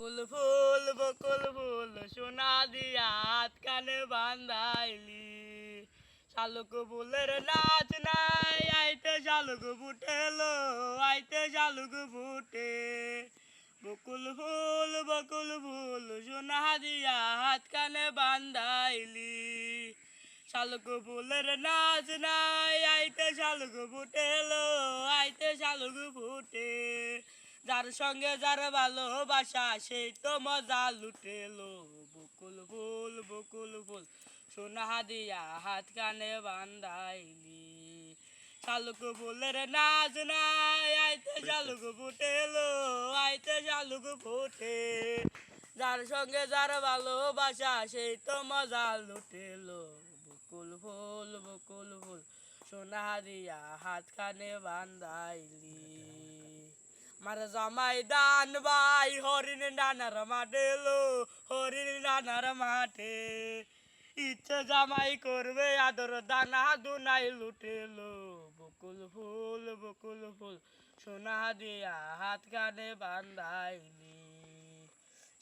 বকুল ফুল বকুল ফুল সোনা দিয়া হাত কানে বান্ধাইলি। শালুক ফুলের নাচ নাই, আইতে শালুক ফুটেলো আইতে শালুক ফুটে। বকুল ফুল বকুল ফুল সোনা দিয়া হাত কানে বান্ধাইলি। শালুক ফুলের নাচ নাই, আইতে শালুক ফুটেলো আইতে শালুক ফুটে। যার সঙ্গে যার ভালোবাসা সেই তো মজা লুটেলো। বকুল ফুল বকুল ফুল, সোনা দিয়া হাত কানে বান্ধাইলি। শালুক ফুলের নাচ নাই, আইতে শালুক ফুটেলো, আইতে শালুক ফুটে। যার সঙ্গে যার ভালোবাসা সেই তো মজা লুটেলো। বকুল ফুল বকুল ফুল, সোনা দিয়া হাত কানে বান্ধাইলি। মার জামাই দান ভাই, হরিণ ডানার মাঠে লো, হরিণ ডানার মাঠে। ইচ্ছে জামাই করবে, আদর দানা দুনাই লুটেলো বকুল ফুল বকুল ফুল, সোনা দিয়া হাত কানে বান্ধাইলি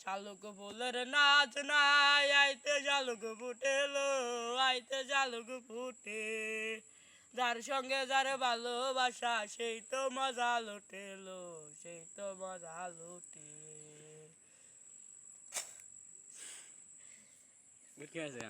শালুক ফুলের নাচ নাই, আইতে শালুক ফুটেলো আইতে শালুক ফুটে। যার সঙ্গে যার ভালোবাসা সেই তো মজা লুটেলো সেই তো মজা লুটে। কি আছে